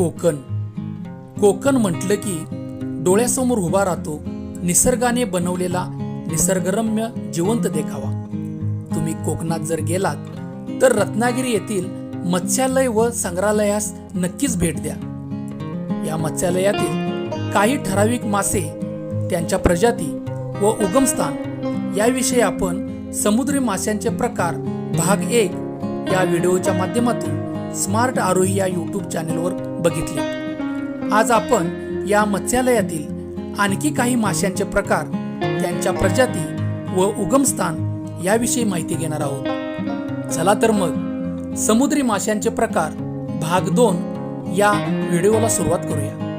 कोकण. कोकण म्हटलं की डोळ्यासमोर उभा राहतो निसर्गाने बनवलेला निसर्गरम्य जिवंत देखावा. तुम्ही कोकणात जर गेलात तर रत्नागिरी येथील मत्स्यालय व संग्रहालयास नक्कीच भेट द्या. या मत्स्यालयातील काही ठराविक मासे त्यांच्या प्रजाती व उगमस्थान याविषयी आपण समुद्री माशांचे प्रकार भाग एक या व्हिडिओच्या माध्यमातून स्मार्ट आरोही या यूट्यूब चॅनेलवर बघितले. आज आपण या मत्स्यालयातील आणखी काही माशांचे प्रकार त्यांच्या प्रजाती व उगमस्थान याविषयी माहिती घेणार आहोत. चला तर मग समुद्री माशांचे प्रकार भाग दोन या व्हिडिओला सुरुवात करूया.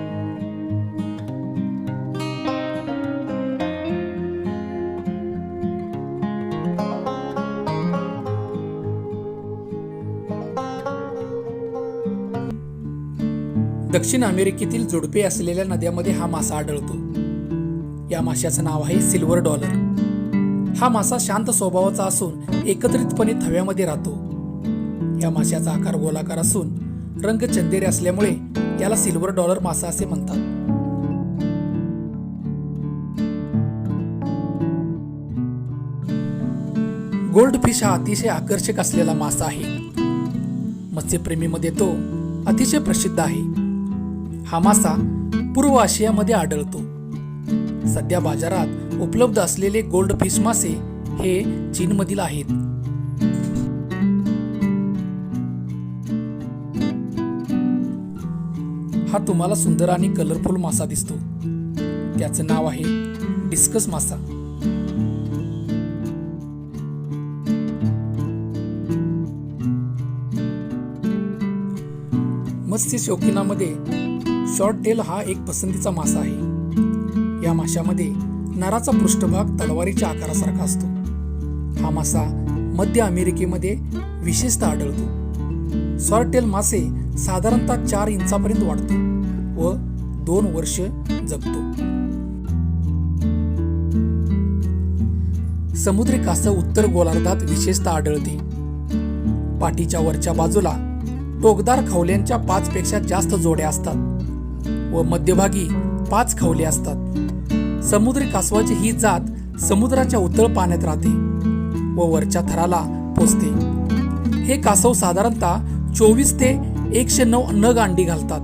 दक्षिण अमेरिकेतील जोडपे असलेल्या नद्यामध्ये हा मासा आढळतो. या माशाचं नाव आहे सिल्वर डॉलर. हा मासा शांत स्वभावाचा असून एकत्रितपणे थव्यामध्ये राहतो. या माशाचा आकार गोलाकार असून रंग चंदेरे असल्यामुळे याला सिल्वर डॉलर मासा असे म्हणतात. गोल्ड फिश हा अतिशय आकर्षक असलेला मासा आहे. मत्स्यप्रेमीमध्ये तो अतिशय प्रसिद्ध आहे. हा मासा पूर्व आशियामध्ये आढळतो. सध्या बाजारात उपलब्ध असलेले गोल्ड फिश मासे हे चीनमधील आहेत. हा तुम्हाला सुंदर आणि कलरफुल मासा दिसतो. त्याचं नाव आहे डिस्कस मासा. मत्स्य शौकीनामध्ये शॉर्ट टेल हा एक पसंतीचा मासा आहे. या माशामध्ये नराचा पृष्ठभाग तलवारीच्या आकारासारखा असतो. हा मासा मध्य अमेरिकेमध्ये विशेषतः आढळतो. शॉर्ट टेल मासे साधारणतः चार इंचापर्यंत वाढतो व दोन वर्ष जगतो. समुद्री कासव उत्तर गोलार्धात विशेषतः आढळते. पाठीच्या वरच्या बाजूला टोकदार खवल्यांच्या पाच पेक्षा जास्त जोड्या असतात. व मध्यभागी पाच खवले असतात. समुद्री कासवाची ही जात समुद्राच्या उतळ पाण्यात राहते व वरच्या थराला पोचते हे कासव साधारणतः चोवीस ते एकशे नऊ नग अंडी घालतात.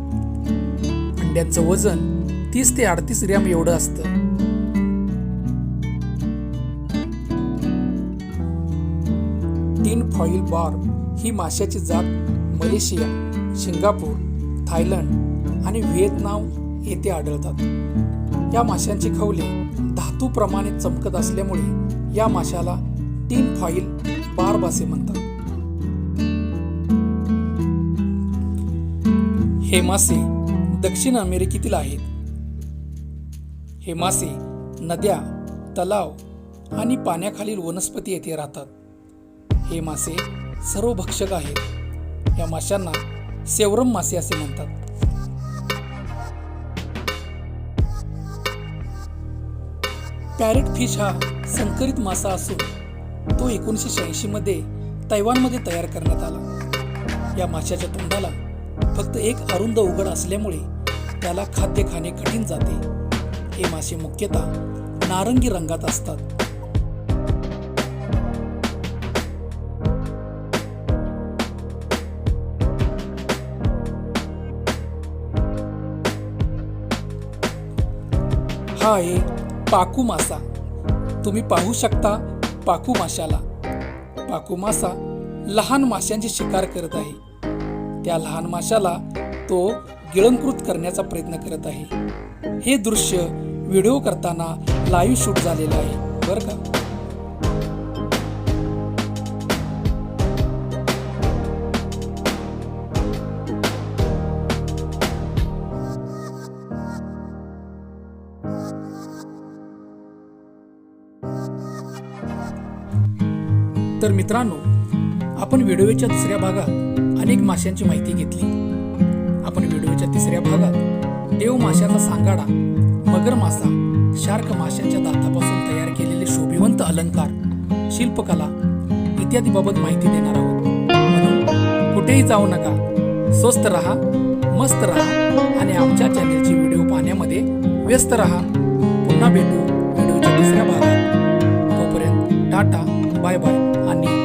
अंड्यांचं वजन तीस ते अडतीस ग्रॅम एवढं असतं. तीन फॉईल बार ही माशाची जात मलेशिया सिंगापूर थायलंड आणि व्हिएतनाम येथे आढळतात. या माशांची खवले धातूप्रमाणे चमकत असल्यामुळे या माशाला टीन फॉईल बार्ब असे म्हणतात. हे मासे दक्षिण अमेरिकेतील आहेत. हे मासे नद्या तलाव आणि पाण्याखालील वनस्पती येथे राहतात. हे मासे सर्व भक्षक आहेत. या माशांना सेवरम मासे असे म्हणतात. पॅरेट फिश हा संकरित मासा असून तो एकोणीसशे शहाऐंशीमध्ये तैवानमध्ये तयार करण्यात आला. या माशाच्या तोंडाला फक्त एक अरुंद उघड असल्यामुळे त्याला खाद्य खाणे कठीण जाते. हे मासे मुख्यतः नारंगी रंगात असतात. हा आहे पाकू मासा. तुम्ही पाहू शकता पाकू माशाला. पाकू मासा लहान माशांची शिकार करत आहे. त्या लहान माशाला तो गिळंकृत करण्याचा प्रयत्न करत आहे. हे दृश्य व्हिडिओ करताना लाईव्ह शूट झालेलं आहे. बरं का? तर मित्रांनो आपण व्हिडिओच्या दुसऱ्या भागात अनेक माशांची माहिती घेतली. आपण व्हिडिओच्या तिसऱ्या भागात देव माशाचा सांगाडा मगर मासा शार्क माशांच्या दातापासून तयार केलेले शोभिवंत अलंकार शिल्पकला इत्यादीबाबत माहिती देणार आहोत. म्हणून कुठेही जाऊ नका. स्वस्त रहा मस्त रहा आणि आमच्या चॅनलचे व्हिडिओ पाहण्यामध्ये व्यस्त रहा. पुन्हा भेटू व्हिडिओच्या दुसऱ्या भागात. तोपर्यंत टाटा बाय बाय. आणि